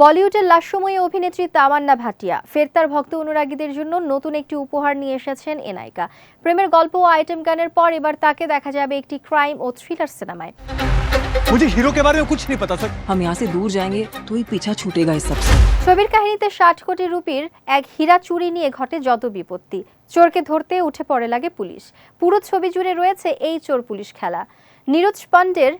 বলিউডের লাস্যময়ী অভিনেত্রী তামান্না ভাটিয়া ফের তার ভক্ত অনুরাগীদের জন্য নতুন একটি উপহার নিয়ে এসেছেন এ নায়িকা প্রেমের গল্প ও আইটেম গানের পর এবার তাকে দেখা যাবে একটি ক্রাইম ও থ্রিলার সিনেমায় मुझे हीरो के बारे में कुछ नहीं पता सर हम यहाँ से दूर जाएंगे तो ही पीछा छूटेगा इस सबसे ছবির কাহিনীতে ষাট কোটি রুপির এক হীরা চুরি নিয়ে ঘটে যত বিপত্তি চোরকে ধরতে উঠে পড়ে লাগে পুলিশ পুরো ছবি জুড়ে রয়েছে এই চোর পুলিশ খেলা নীরজ পান্ডের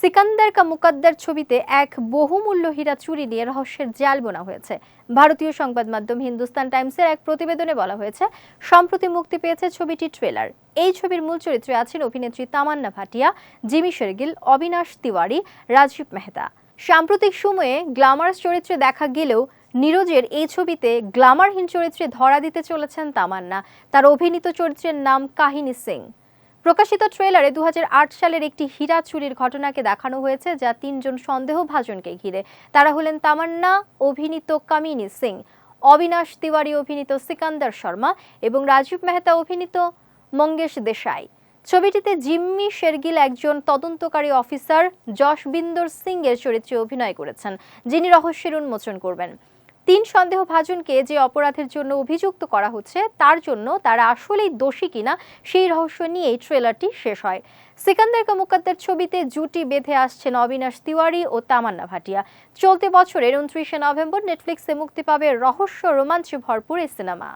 সিকান্দার কা মুকাদ্দার ছবিতে এক বহুমূল্য হীরা চুরি নিয়ে রহস্যের জাল বোনা হয়েছে। ভারতীয় সংবাদ মাধ্যম হিন্দুস্তান টাইমসের এক প্রতিবেদনে বলা হয়েছে, সম্প্রতি মুক্তি পেয়েছে ছবিটির ট্রেলার। এই ছবির মূল চরিত্রে আছেন অভিনেত্রী তামান্না ভাটিয়া, জিমি শেরগিল, অবিনাশ তিওয়ারি, রাজীব মেহতা। সাম্প্রতিক সময়ে গ্ল্যামারাস চরিত্রে দেখা গেলেও নীরজের এই ছবিতে গ্ল্যামারহীন চরিত্রে ধরা দিতে চলেছেন তামান্না। তার অভিনীত চরিত্রের নাম কাহিনী সিং। প্রকাশিত ট্রেলারে দুহাজার আট সালের একটি হীরা চুরির ঘটনাকে দেখানো হয়েছে, যা তিনজন সন্দেহভাজনকে ঘিরে। তারা হলেন তামান্না, অভিনীত কামিনী সিং, অবিনাশ তিওয়ারি অভিনীত সিকান্দার শর্মা এবং রাজীব মেহতা অভিনীত মঙ্গেশ দেশাই। ছবিটিতে জিম্মি শেরগিল একজন তদন্তকারী অফিসার, যশবিন্দর সিং এর চরিত্রে অভিনয় করেছেন, যিনি রহস্যের উন্মোচন করবেন। তিন সন্দেহভাজনকে যে অপরাধের জন্য অভিযুক্ত করা হচ্ছে, তার জন্য তারা আসলেই দোষী কিনা সেই রহস্য নিয়ে এই ট্রেলারটি শেষ হয়। সিকান্দার কা ছবিতে জুটি বেঁধে আসছেন অবিনাশ তিওয়ারি ও তামান্না ভাটিয়া। চলতি বছরের উনত্রিশে নভেম্বর নেটফ্লিক্সে মুক্তি পাবে রহস্য রোমাঞ্চে ভরপুর এই সিনেমা।